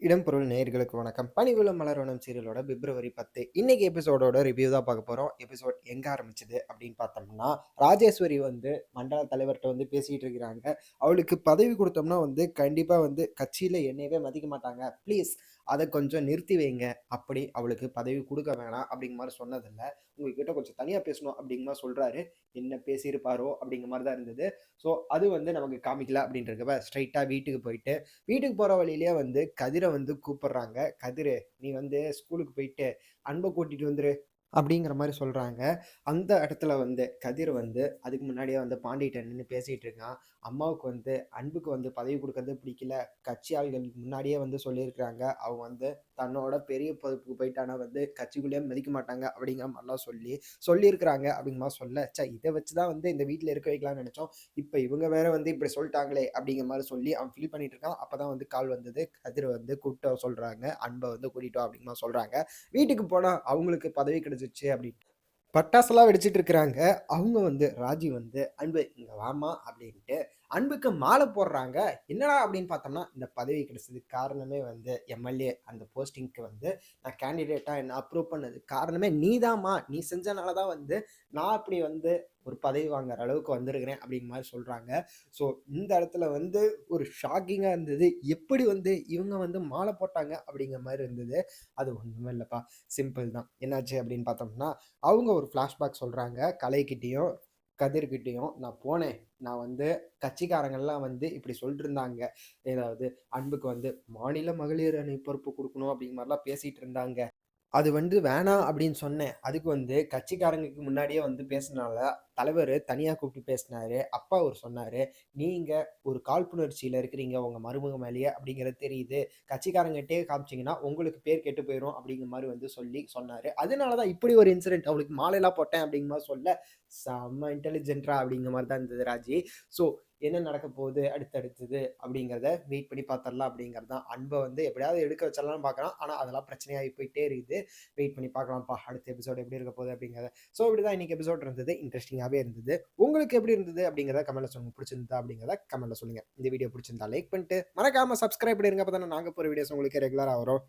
இடம்பொருள் நேயர்களுக்கு வணக்கம். பணிவுள்ள மலர்வனம் சீரியலோட பிப்ரவரி 10 இன்னைக்கு எபிசோடோட ரிவ்யூ தான் பார்க்க போறோம். எபிசோட் எங்க ஆரம்பிச்சது அப்படின்னு பார்த்தோம்னா, ராஜேஸ்வரி வந்து மண்டல தலைவர்கிட்ட வந்து பேசிட்டு இருக்கிறாங்க. அவளுக்கு பதவி கொடுத்தோம்னா வந்து கண்டிப்பா வந்து கட்சியில என்னையவே மதிக்க மாட்டாங்க. ப்ளீஸ் அதை கொஞ்சம் நிறுத்தி வைங்க. அப்படி அவளுக்கு பதவி கொடுக்க வேணாம் அப்படிங்கிற மாதிரி சொன்னதில்ல. உங்ககிட்ட கொஞ்சம் தனியாக பேசணும் அப்படிங்கிற மாதிரி சொல்கிறாரு என்ன பேசியிருப்பாரோ அப்படிங்கிற மாதிரி தான் இருந்தது. ஸோ அது வந்து நமக்கு காமிக்கல அப்படின்றப்ப ஸ்ட்ரைட்டாக வீட்டுக்கு போயிட்டு, வீட்டுக்கு போகிற வழியிலேயே வந்து கதிரை வந்து கூப்பிடுறாங்க. "கதிரு நீ வந்து ஸ்கூலுக்கு போயிட்டு அன்பை கூட்டிகிட்டு வந்துரு." அப்படிங்கிற மாதிரி சொல்கிறாங்க அந்த இடத்துல வந்து கதிர் வந்து அதுக்கு முன்னாடியே வந்து பாண்டிகிட்ட நின்று பேசிகிட்டு இருக்கான். அம்மாவுக்கு வந்து அன்புக்கு வந்து பதவி கொடுக்கறது பிடிக்கல. கட்சி ஆள்களுக்கு முன்னாடியே வந்து சொல்லியிருக்கிறாங்க. அவங்க வந்து தன்னோட பெரிய பொதுப்புக்கு போயிட்டானா வந்து கட்சிக்குள்ளேயே மதிக்க மாட்டாங்க அப்படிங்கிற மாதிரிலாம் சொல்லி சொல்லியிருக்கிறாங்க அப்படிங்கிற மாரி சொல்ல, சா இதை வச்சு தான் வந்து இந்த வீட்டில் இருக்க வைக்கலாம்னு நினச்சோம் இப்போ இவங்க வேற வந்து இப்படி சொல்லிட்டாங்களே அப்படிங்கிற மாதிரி சொல்லி அவன் ஃபீல் பண்ணிட்டு இருக்கான். அப்போ தான் வந்து கால் வந்தது. கதிரை வந்து கூப்பிட்டு சொல்கிறாங்க அன்பை வந்து கூட்டிட்டு அப்படிங்கிற மாரி வீட்டுக்கு போனால் அவங்களுக்கு பதவி கிடைச்சிருச்சு அப்படின்னு பட்டாசெல்லாம் வெடிச்சிட்டு இருக்கிறாங்க. அவங்க வந்து ராஜி வந்து, "அன்பு இங்க வாமா அப்படின்ட்டு அன்புக்கு மாலை போடுறாங்க. என்னடா அப்படின்னு பார்த்தோம்னா, இந்த பதவி கிடைச்சது காரணமே வந்து எம்.எல்.ஏ அந்த போஸ்டிங்க்கு வந்து நான் கேண்டிடேட்டாக என்ன அப்ரூவ் பண்ணது காரணமே நீதாம்மா. நீ செஞ்சனால தான் வந்து நான் இப்படி வந்து ஒரு பதவி வாங்குற அளவுக்கு வந்திருக்கிறேன் அப்படிங்கிற மாதிரி சொல்கிறாங்க ஸோ இந்த இடத்துல வந்து ஒரு ஷாக்கிங்காக இருந்தது. எப்படி வந்து இவங்க வந்து மாலை போட்டாங்க அப்படிங்கிற மாதிரி இருந்தது. அது ஒன்றுமே இல்லைப்பா சிம்பிள் தான். என்னாச்சு அப்படின்னு பார்த்தோம்னா, அவங்க ஒரு ஃப்ளாஷ்பேக் சொல்கிறாங்க கலைக்கிட்டேயும் கதிர்கிட்டையும் நான் போனேன். நான் வந்து கட்சிக்காரங்கள்லாம் வந்து இப்படி சொல்லிட்டு இருந்தாங்க. ஏதாவது அன்புக்கு வந்து மாநில மகளிர் அணி பொறுப்பு கொடுக்கணும் அப்படிங்கிற மாதிரிலாம் பேசிட்டு இருந்தாங்க. அது வந்து வேணாம் அப்படின்னு சொன்னேன். அதுக்கு வந்து கட்சிக்காரங்களுக்கு முன்னாடியே வந்து பேசுனனால, தலைவர் தனியாக கூப்பிட்டு பேசினாரு. அப்பா அவர் சொன்னாரு, நீங்கள் ஒரு காழ்ப்புணர்ச்சியில் இருக்கிறீங்க உங்கள் மருமக மேலேயே அப்படிங்கிறது தெரியுது. கட்சிக்காரங்கிட்டே காமிச்சீங்கன்னா, உங்களுக்கு பேர் கெட்டு போயிடும் அப்படிங்கிற மாதிரி வந்து சொல்லி சொன்னார் அதனால தான் இப்படி ஒரு இன்சிடென்ட் அவளுக்கு மாலையெல்லாம் போட்டேன் அப்படிங்கிற மாதிரி சொல்ல, செம்ம இன்டெலிஜென்ட்ரா அப்படிங்கிற மாதிரி தான் இருந்தது ராஜி. ஸோ என்ன நடக்க போகுது அடுத்தடுத்தது அப்படிங்கிறத வெயிட் பண்ணி பார்த்துடலாம் அப்படிங்கிறது தான். அன்பை வந்து எப்படியாவது எடுக்க வச்சிடலாம்னு பார்க்குறான். ஆனால் அதெல்லாம் பிரச்சனையாகி போயிட்டே இருக்குது. வெயிட் பண்ணி பார்க்கலாம்ப்பா. அடுத்த எபிசோடு எப்படி இருக்க போகுது அப்படிங்கிறத. ஸோ இப்படி தான் இன்றைக்கி எபிசோட் இருந்தது. ஜாலியாகவே இருந்தது. உங்களுக்கு எப்படி இருந்தது அப்படிங்கிறத கமெண்ட்ல சொல்லுங்க. பிடிச்சிருந்தா அப்படிங்கிறத கமெண்ட்ல சொல்லுங்க. இந்த வீடியோ பிடிச்சிருந்தா லைக் பண்ணிட்டு, மறக்காம சப்ஸ்கிரைப் பண்ணிருங்க. அப்பதானே நாங்கள் போகிற வீடியோஸ் உங்களுக்கு ரெகுலராக வரும்.